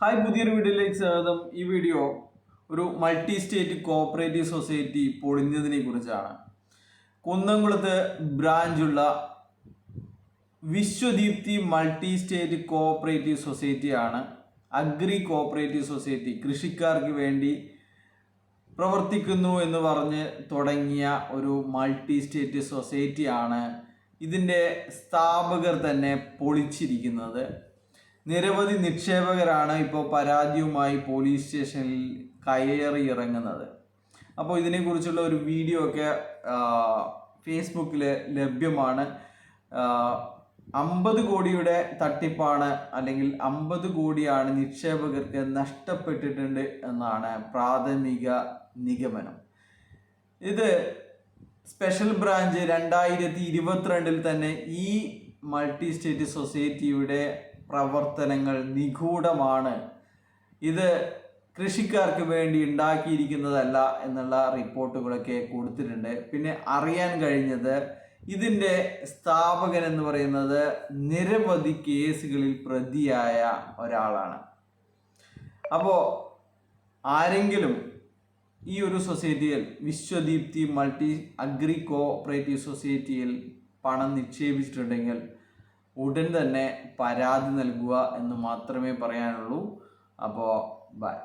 Hi പുതിയൊരു വീഡിയോയിലേക്ക് സ്വാഗതം. ഈ വീഡിയോ ഒരു മൾട്ടി സ്റ്റേറ്റ് കോഓപ്പറേറ്റീവ് സൊസൈറ്റി പൊളിഞ്ഞതിനെ കുറിച്ചാണ്. കുന്നംകുളത്ത് ബ്രാഞ്ചുള്ള വിശ്വദീപ്തി മൾട്ടി സ്റ്റേറ്റ് കോഓപ്പറേറ്റീവ് സൊസൈറ്റിയാണ് അഗ്രി കോഓപ്പറേറ്റീവ് സൊസൈറ്റി കൃഷിക്കാർക്ക് വേണ്ടി പ്രവർത്തിക്കുന്നു എന്ന് പറഞ്ഞ് തുടങ്ങിയ ഒരു മൾട്ടി സ്റ്റേറ്റ് സൊസൈറ്റിയാണ് ഇതിന്റെ സ്ഥാപകർ തന്നെ പൊളിച്ചിരിക്കുന്നത്. നിരവധി നിക്ഷേപകരാണ് ഇപ്പോൾ പരാതിയുമായി പോലീസ് സ്റ്റേഷനിൽ കയറി ഇറങ്ങുന്നത്. അപ്പോൾ ഇതിനെക്കുറിച്ചുള്ള ഒരു വീഡിയോ ഒക്കെ ഫേസ്ബുക്കിൽ ലഭ്യമാണ്. അമ്പത് കോടിയുടെ തട്ടിപ്പാണ് അല്ലെങ്കിൽ അമ്പത് കോടിയാണ് നിക്ഷേപകർക്ക് നഷ്ടപ്പെട്ടിട്ടുണ്ട് എന്നാണ് പ്രാഥമിക നിഗമനം. ഇത് സ്പെഷ്യൽ ബ്രാഞ്ച് രണ്ടായിരത്തി ഇരുപത്തിരണ്ടിൽ തന്നെ ഈ മൾട്ടി സ്റ്റേറ്റ് സൊസൈറ്റിയുടെ പ്രവർത്തനങ്ങൾ നിഗൂഢമാണ്. ഇത് കൃഷിക്കാർക്ക് വേണ്ടി ഉണ്ടാക്കിയിരിക്കുന്നതല്ല എന്നുള്ള റിപ്പോർട്ടുകളൊക്കെ കൊടുത്തിട്ടുണ്ട്. പിന്നെ അറിയാൻ കഴിഞ്ഞത് ഇതിന്റെ സ്ഥാപകൻ എന്ന് പറയുന്നത് നിരവധി കേസുകളിൽ പ്രതിയായ ഒരാളാണ്. അപ്പോൾ ആരെങ്കിലും ഈ ഒരു സൊസൈറ്റിയിൽ വിശ്വദീപ്തി മൾട്ടി അഗ്രി കോഓപ്പറേറ്റീവ് സൊസൈറ്റിയിൽ പണം നിക്ഷേപിച്ചിട്ടുണ്ടെങ്കിൽ ഉടൻ തന്നെ പരാതി നൽകുക എന്ന് മാത്രമേ പറയാനുള്ളൂ. അപ്പോൾ ബൈ